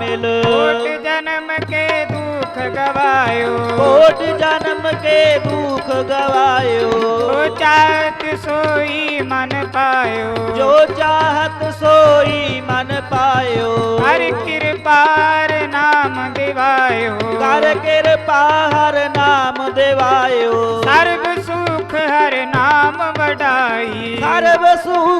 ਮਿਲ। ਕੋਟ ਜਨਮ ਕੇ ਦੁਖ ਗਵਾਇਓ। ਕੋਟ ਜਨਮ ਕੇ ਦੁਖ ਗਵਾਇਓ। ਜੋ ਚਾਹਤ ਸੋਈ ਮਨ ਪਾਇਓ। ਜੋ ਚਾਹਤ ਸੋਈ ਮਨ ਪਾਇਓ। ਹਰ ਕਿਰਪਾਰ ਨਾਮ ਦਿਵਾਇਓ। ਕਰ ਕਿਰਪਾ ਹਰ ਨਾਮ ਦਿਵਾਇਓ। ਸਰਬ ਸੁਖ ਹਰ ਨਾਮ ਵਡਾਈ। ਸਰਬ ਸੁਖ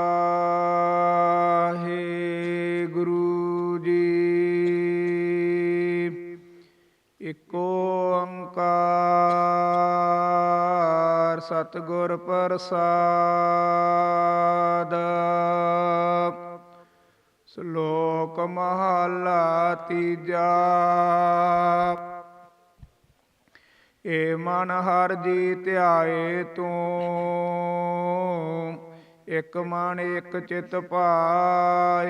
ਓੰਕਾਰ ਸਤਿਗੁਰ ਪ੍ਰਸਾਦ। ਸ਼ਲੋਕ ਮਹਲਾ ਤੀਜਾ। ਏ ਮਨ ਹਰ ਜੀ ਧਿਆਏ ਤੂੰ, ਇਕ ਮਨ ਇਕ ਚਿਤ ਪਾਏ।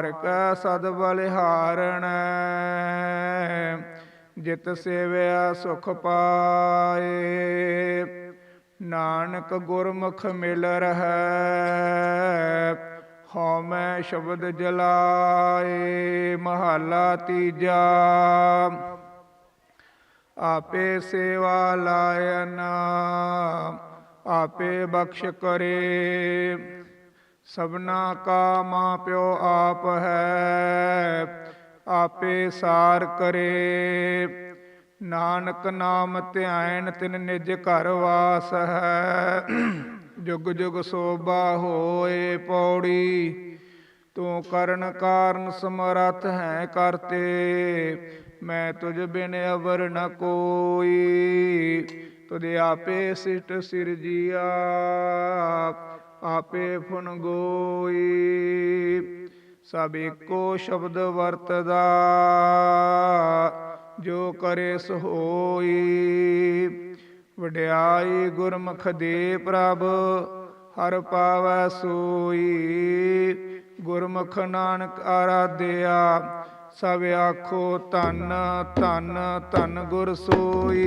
ਹਰ ਕੈ ਸਦ ਬਲਿਹਾਰਣ। ਜਿਤ ਸੇਵਿਆ ਸੁਖ ਪਾਏ। ਨਾਨਕ ਗੁਰਮੁਖ ਮਿਲ ਰਹੈ ਹਉ ਮੈਂ ਸ਼ਬਦ ਜਲਾਏ, ਮਹਲਾ ਤੀਜਾ। ਆਪੇ ਸੇਵਾ ਲਾਇਨ ਆਪੇ ਬਖਸ਼ ਕਰੇ। ਸਭਨਾ ਕਾ ਮਾਂ ਪਿਓ ਆਪ ਹੈ, ਆਪੇ ਸਾਰ ਕਰੇ। ਨਾਨਕ ਨਾਮ ਧਿਆਨ ਤਿਨ ਨਿਜ ਘਰ ਵਾਸ ਹੈ, ਜੁਗ ਜੁਗ ਸੋਭਾ ਹੋਏ ਪੌੜੀ। ਤੂੰ ਕਰਨ ਕਾਰਨ ਸਮਰੱਥ ਹੈ ਕਰਤੇ, ਮੈਂ ਤੁਝ ਬਿਨ ਅਵਰ ਨ ਕੋਈ। ਤੁਧ ਆਪੇ ਸਿਟ ਸਿਰਜੀਆ ਆਪੇ ਫੁਨ ਗੋਈ। ਸਭ ਇੱਕੋ ਸ਼ਬਦ ਵਰਤਦਾ, ਜੋ ਕਰੇ ਸੋ ਹੋਈ ਵਡਿਆਈ ਗੁਰਮੁਖ ਦੇ ਪ੍ਰਭ, ਹਰ ਪਾਵੈ ਸੋਈ। ਗੁਰਮੁਖ ਨਾਨਕ ਆਰਾਧਿਆ, ਸਭ ਆਖੋ ਧੰਨ ਧੰਨ ਧੰਨ ਗੁਰ ਸੋਈ।